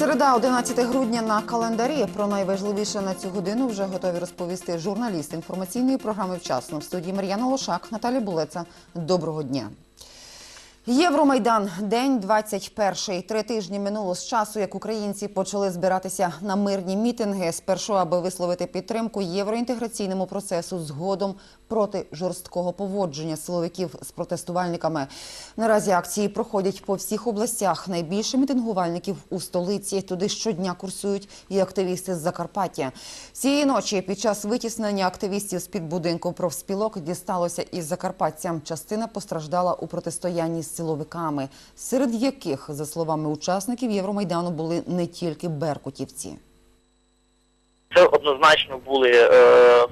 Середа, 11 грудня на календарі. Про найважливіше на цю годину вже готові розповісти журналісти інформаційної програми «Вчасно» в студії Мар'яна Лошак, Наталі Булеца. Доброго дня. Євромайдан, день 21. Три тижні минуло з часу, як українці почали збиратися на мирні мітинги. Спершу, аби висловити підтримку євроінтеграційному процесу, згодом проти жорсткого поводження силовиків з протестувальниками. Наразі акції проходять по всіх областях. Найбільше мітингувальників у столиці. Туди щодня курсують і активісти з Закарпаття. Цієї ночі під час витіснення активістів з під будинку профспілок дісталося із Закарпаттям. Частина постраждала у протистоянні з силовиками, серед яких, за словами учасників Євромайдану, були не тільки беркутівці. Це однозначно були е,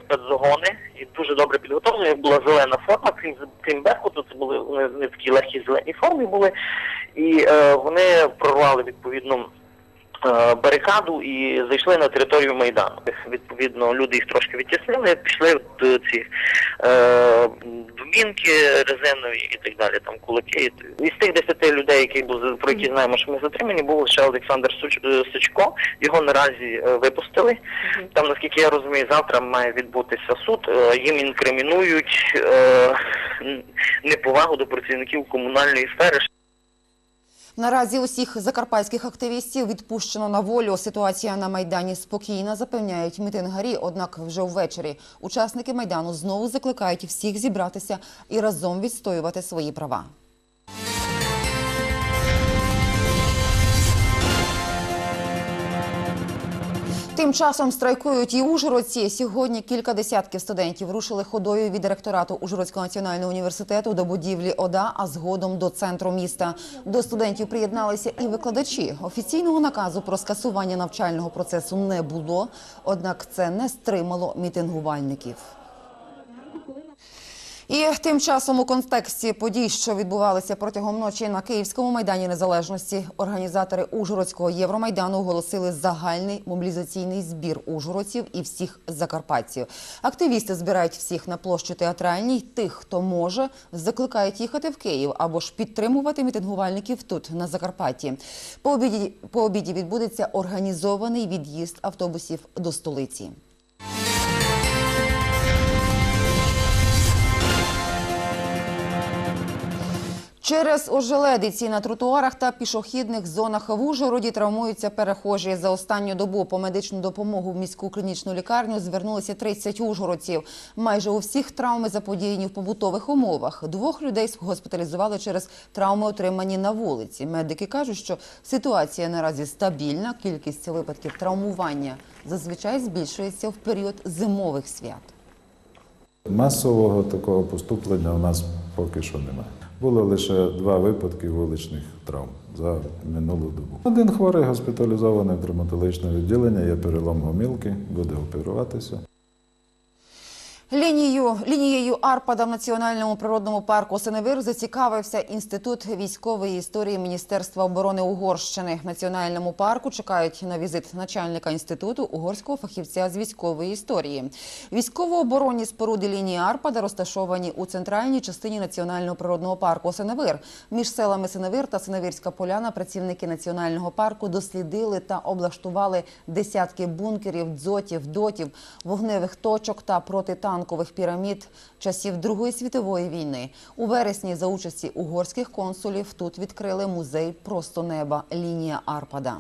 спецзагони і дуже добре підготовлені. Була зелена форма, крім Беркуту, це були не такі легкі зелені форми були, і е, вони прорвали відповідно. Е, Барикаду і зайшли на територію Майдану. Відповідно, люди їх трошки відтіснили, пішли до ці е, дубінки резинові і так далі, там кулаки. Із тих десяти людей, які були про які знаємо, що ми затримані, був лише Олександр Суч, е, Сучко. Його наразі е, випустили. Там, наскільки я розумію, завтра має відбутися суд. Їм інкримінують е, неповагу до працівників комунальної сфери. Наразі усіх закарпатських активістів відпущено на волю. Ситуація на майдані спокійна, запевняють мітингарі. Однак вже ввечері учасники майдану знову закликають всіх зібратися і разом відстоювати свої права. Тим часом страйкують і ужгородці. Сьогодні кілька десятків студентів рушили ходою від директорату Ужгородського національного університету до будівлі ОДА, а згодом до центру міста. До студентів приєдналися і викладачі. Офіційного наказу про скасування навчального процесу не було, однак це не стримало мітингувальників. І тим часом у контексті подій, що відбувалися протягом ночі на Київському майдані Незалежності, організатори Ужгородського Євромайдану оголосили загальний мобілізаційний збір ужгородців і всіх закарпатців. Активісти збирають всіх на площу театральній. Тих, хто може, закликають їхати в Київ або ж підтримувати мітингувальників тут на Закарпатті. По обіді, по обіді відбудеться організований від'їзд автобусів до столиці. Через ожеледиці на тротуарах та пішохідних зонах в Ужгороді травмуються перехожі. За останню добу по медичну допомогу в міську клінічну лікарню звернулися 30 ужгородців. Майже у всіх травми заподіяні в побутових умовах. Двох людей госпіталізували через травми, отримані на вулиці. Медики кажуть, що ситуація наразі стабільна. Кількість випадків травмування зазвичай збільшується в період зимових свят. Масового такого поступлення у нас поки що немає. Було лише два випадки вуличних травм за минулу добу. Один хворий госпіталізований в травматологічне відділення, є перелом гомілки, буде оперуватися. Лінією, лінією Арпада в Національному природному парку Синевир зацікавився Інститут військової історії Міністерства оборони Угорщини. В Національному парку чекають на візит начальника інституту угорського фахівця з військової історії. Військово-оборонні споруди лінії Арпада розташовані у центральній частині Національного природного парку Синевир. Між селами Синевир та Синевирська поляна працівники національного парку дослідили та облаштували десятки бункерів, дзотів, дотів, вогневих точок та протитанкових пірамід часів Другої світової війни. У вересні за участі угорських консулів тут відкрили музей просто неба лінія Арпада.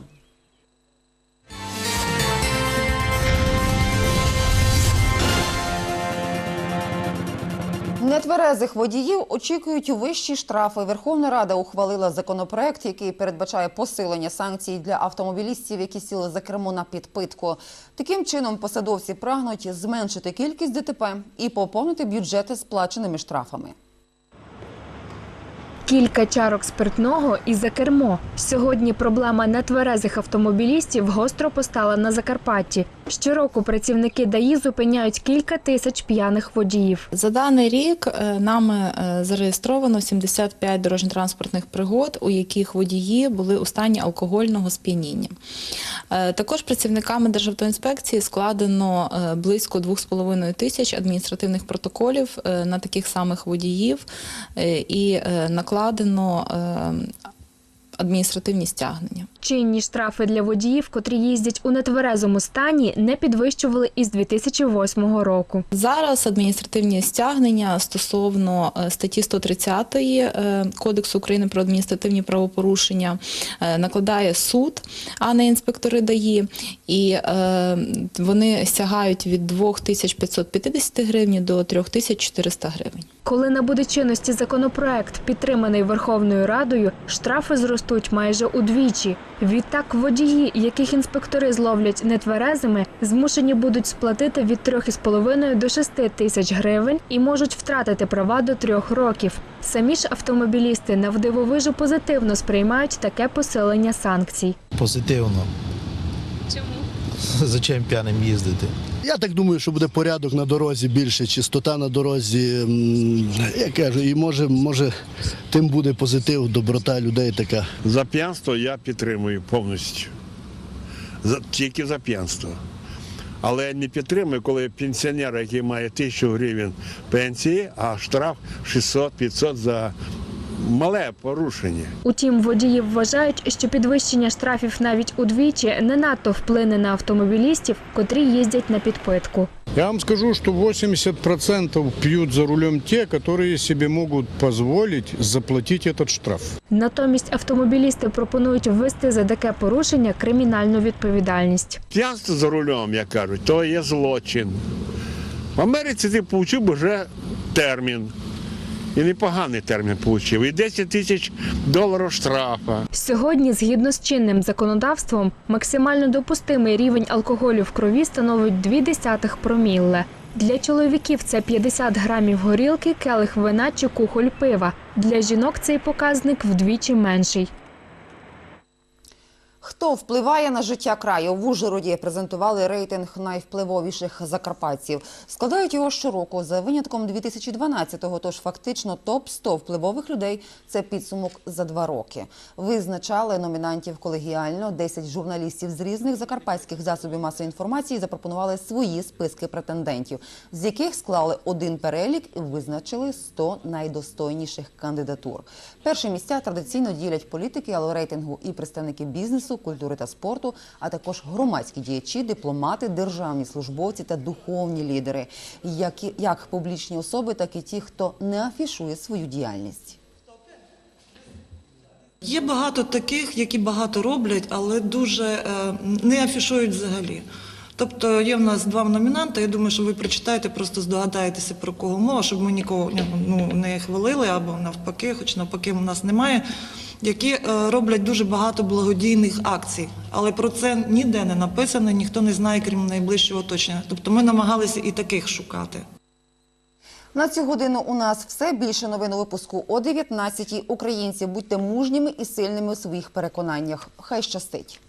Нетверезих водіїв очікують вищі штрафи. Верховна Рада ухвалила законопроект, який передбачає посилення санкцій для автомобілістів, які сіли за кермо на підпитку. Таким чином посадовці прагнуть зменшити кількість ДТП і поповнити бюджети сплаченими штрафами. Кілька чарок спиртного і за кермо. Сьогодні проблема нетверезих автомобілістів гостро постала на Закарпатті. Щороку працівники ДАІ зупиняють кілька тисяч п'яних водіїв. За даний рік е, нами е, зареєстровано 75 дорожньо-транспортних пригод, у яких водії були у стані алкогольного сп'яніння. Е, Також працівниками Державтоінспекції складено близько 2,5 тисяч адміністративних протоколів на таких самих водіїв і накладено адміністративні стягнення. Чинні штрафи для водіїв, котрі їздять у нетверезому стані, не підвищували із 2008 року. Зараз адміністративні стягнення стосовно е, статті 130 е, Кодексу України про адміністративні правопорушення е, накладає суд, а не інспектори ДАІ. І вони сягають від 2550 гривень до 3400 гривень. Коли набуде чинності законопроект, підтриманий Верховною Радою, штрафи зростуть майже удвічі. Відтак водії, яких інспектори зловлять нетверезими, змушені будуть сплатити від 3,5 до 6 тисяч гривень і можуть втратити права до трьох років. Самі ж автомобілісти навдивовижу позитивно сприймають таке посилення санкцій. Позитивно. Чому? Зачем п'яним їздити? Я так думаю, що буде порядок на дорозі більше, чистота на дорозі. Я кажу, і може, може тим буде позитив, доброта людей така. За п'янство я підтримую повністю. За, тільки за п'янство. Але я не підтримую, коли пенсіонер, який має тисячу гривень пенсії, а штраф 600-500 за мале порушення. Утім, водії вважають, що підвищення штрафів навіть удвічі не надто вплине на автомобілістів, котрі їздять на підпитку. Я вам скажу, что 80% пьют за рулем те, которые себе могут позволить заплатить этот штраф. Натомість автомобілісти пропонують ввести за таке порушення кримінальну відповідальність. П'янство за рулем, як кажуть, то є злочин. В Америці ти отримав вже термін. І непоганий термін отримав. І 10 тисяч доларів штрафа. Сьогодні, згідно з чинним законодавством, максимально допустимий рівень алкоголю в крові становить 0,2 промілле. Для чоловіків це 50 грамів горілки, келих вина чи кухоль пива. Для жінок цей показник вдвічі менший. Хто впливає на життя краю? В Ужгороді презентували рейтинг найвпливовіших закарпатців. Складають його щороку за винятком 2012-го, тож фактично топ-100 впливових людей – це підсумок за два роки. Визначали номінантів колегіально. 10 журналістів з різних закарпатських засобів масової інформації запропонували свої списки претендентів, з яких склали один перелік і визначили 100 найдостойніших кандидатур. Перші місця традиційно ділять політики, але рейтингу і представники бізнесу, культури та спорту, а також громадські діячі, дипломати, державні службовці та духовні лідери, як, як публічні особи, так і ті, хто не афішує свою діяльність. Є багато таких, які багато роблять, але дуже е, не афішують взагалі. Тобто є в нас два номінанти. Я думаю, що ви прочитаєте, просто здогадаєтеся про кого мова, щоб ми нікого ну, не хвалили або навпаки, хоч навпаки у нас немає, які е, роблять дуже багато благодійних акцій. Але про це ніде не написано, ніхто не знає, крім найближчого оточення. Тобто ми намагалися і таких шукати. На цю годину у нас все. Більше новин у випуску о 19-й. Українці, будьте мужніми і сильними у своїх переконаннях. Хай щастить!